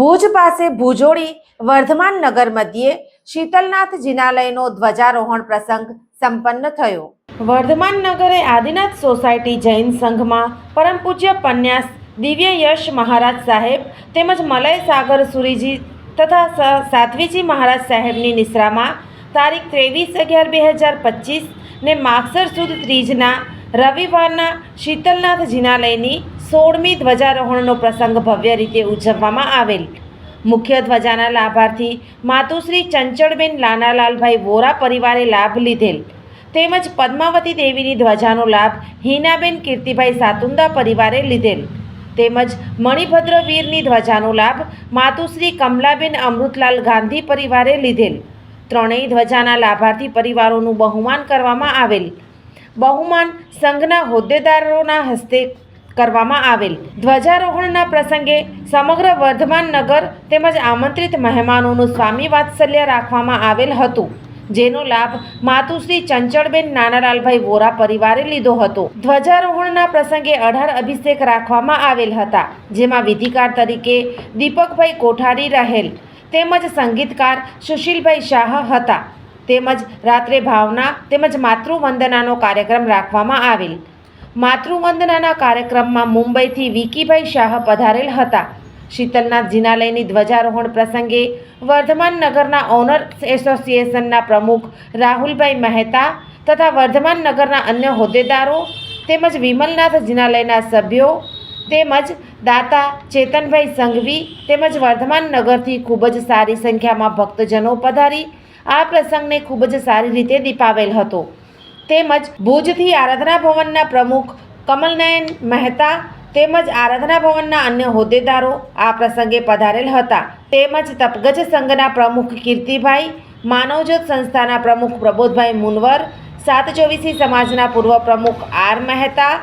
Bhuj પાસે ભુજોડી વર્ધમાન નગર મધ્યે શીતલનાથ જિનાલયનો ધ્વજારોહણ પ્રસંગ સંપન્ન થયો. વર્ધમાન નગરે આદિનાથ સોસાયટી જૈન સંઘમાં પરમ પૂજ્ય પન્યાસ દિવ્ય યશ મહારાજ સાહેબ તેમજ મલય સાગર સુરીજી તથા સાધ્વીજી મહારાજ સાહેબની નિશ્રામાં તારીખ ત્રેવીસ અગિયાર બે હજાર પચીસ ને માગસર સુદ ત્રીજના રવિવારના શીતલનાથ જિનાલયની સોળમી ધ્વજારોહણનો પ્રસંગ ભવ્ય રીતે ઉજવવામાં આવેલ. મુખ્ય ધ્વજાના લાભાર્થી માતુશ્રી ચંચળબેન લાનાલાલભાઈ વોરા પરિવારે લાભ લીધેલ. તેમજ પદ્માવતી દેવીની ધ્વજાનો લાભ હિનાબેન કીર્તિભાઈ સાતુંદા પરિવારે લીધેલ. તેમજ મણિભદ્ર વીરની ધ્વજાનો લાભ માતુશ્રી કમલાબેન અમૃતલાલ ગાંધી પરિવારે લીધેલ. ત્રણેય ધ્વજાના લાભાર્થી પરિવારોનું બહુમાન કરવામાં આવેલ. બહુમાન સંઘના હોદ્દેદારોના હસ્તે કરવામાં આવેલ. ધ્વજારોહણના પ્રસંગે સમગ્ર વર્ધમાન નગર તેમજ આમંત્રિત મહેમાનોનું સ્વામી વાત્સલ્ય રાખવામાં આવેલ હતું, જેનો લાભ માતુશ્રી ચંચળબેન નાનાલાલભાઈ વોરા પરિવારે લીધો હતો. ધ્વજારોહણના પ્રસંગે અઢાર અભિષેક રાખવામાં આવેલ હતા, જેમાં વિધિકાર તરીકે દીપકભાઈ કોઠારી રહેલ તેમજ સંગીતકાર સુશીલભાઈ શાહ હતા. તેમજ રાત્રે ભાવના તેમજ માતૃવંદનાનો કાર્યક્રમ રાખવામાં આવેલ. માતૃવંદનાના કાર્યક્રમમાં મુંબઈથી વિકીભાઈ શાહ પધારેલ હતા. શીતલનાથ જિનાલયની ધ્વજારોહણ પ્રસંગે વર્ધમાન નગરના ઓનર્સ એસોસિએશનના પ્રમુખ રાહુલભાઈ મહેતા તથા વર્ધમાન નગરના અન્ય હોદ્દેદારો તેમજ વિમલનાથ જિનાલયના સભ્યો તેમજ દાતા ચેતનભાઈ સંઘવી તેમજ વર્ધમાન નગરથી ખૂબ જ સારી સંખ્યામાં ભક્તજનો પધારી આ પ્રસંગને ખૂબ જ સારી રીતે દીપાવેલ હતો. તેમજ ભુજથી આરાધના ભવનના પ્રમુખ કમલનયન મહેતા તેમજ આરાધના ભવનના અન્ય હોદ્દેદારો આ પ્રસંગે પધારેલ હતા. તેમજ તપગજ સંઘના પ્રમુખ કીર્તિભાઈ, માનવજ્યોત સંસ્થાના પ્રમુખ પ્રબોધભાઈ મુનવર સાત ચોવીસી સમાજના પૂર્વ પ્રમુખ આર મહેતા,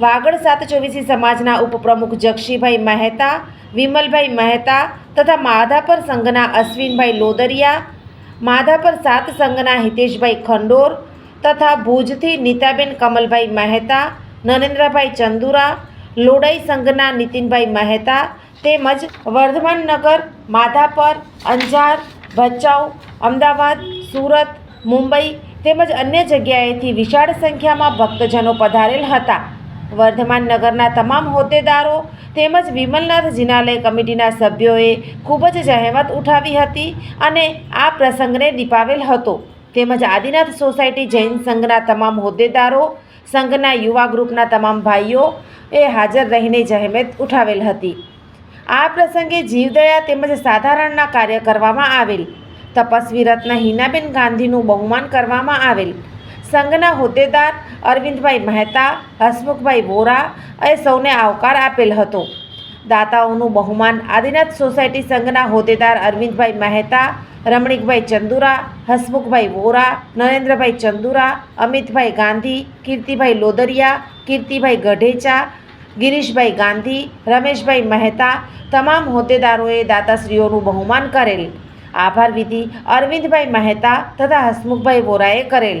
વાગડ સાત ચોવીસી સમાજના ઉપપ્રમુખ જક્ષીભાઈ મહેતા, વિમલભાઈ મહેતા તથા માધાપર સંઘના અશ્વિનભાઈ લોદરિયા માધાપર સાત સંઘના હિતેશભાઈ ખંડોર તથા ભુજથી નીતાબેન કમલભાઈ મહેતા, નરેન્દ્રભાઈ ચંદુરા, લોડાઈ સંઘના નીતિનભાઈ મહેતા તેમજ વર્ધમાન નગર, માધાપર, અંજાર, ભચાઉ, અમદાવાદ, સુરત, મુંબઈ તેમજ અન્ય જગ્યાએથી વિશાળ સંખ્યામાં ભક્તજનો પધારેલ હતા. વર્ધમાન નગરના તમામ હોદ્દેદારો તેમજ વિમલનાથ જિનાલય કમિટીના સભ્યોએ ખૂબ જ જહેમત ઉઠાવી હતી અને આ પ્રસંગને દીપાવેલ હતો. તેમજ આદિનાથ સોસાયટી જૈન સંઘના તમામ હોદ્દેદારો, સંઘના યુવા ગ્રુપના તમામ ભાઈઓ એ હાજર રહીને જહેમત ઉઠાવેલ હતી. આ પ્રસંગે જીવદયા તેમજ સાધારણના કાર્ય કરવામાં આવેલ. તપસ્વી રત્ન હિનાબેન ગાંધીનું બહુમાન કરવામાં આવેલ. સંઘના હોદ્દેદાર અરવિંદભાઈ મહેતા, હસમુખભાઈ વોરા એ સૌને આવકાર આપેલ હતો. દાતાઓનું બહુમાન આદિનાથ સોસાયટી સંઘના હોદ્દેદાર અરવિંદભાઈ મહેતા, રમણીકભાઈ ચંદુરા, હસમુખભાઈ વોરા, નરેન્દ્રભાઈ ચંદુરા, અમિતભાઈ ગાંધી, કીર્તિભાઈ લોદરિયા, કીર્તિભાઈ ગઢેચા, ગિરીશભાઈ ગાંધી, રમેશભાઈ મહેતા તમામ હોદ્દેદારોએ દાતાશ્રીઓનું બહુમાન કરેલ. આભાર વિધિ અરવિંદભાઈ મહેતા તથા હસમુખભાઈ વોરાએ કરેલ.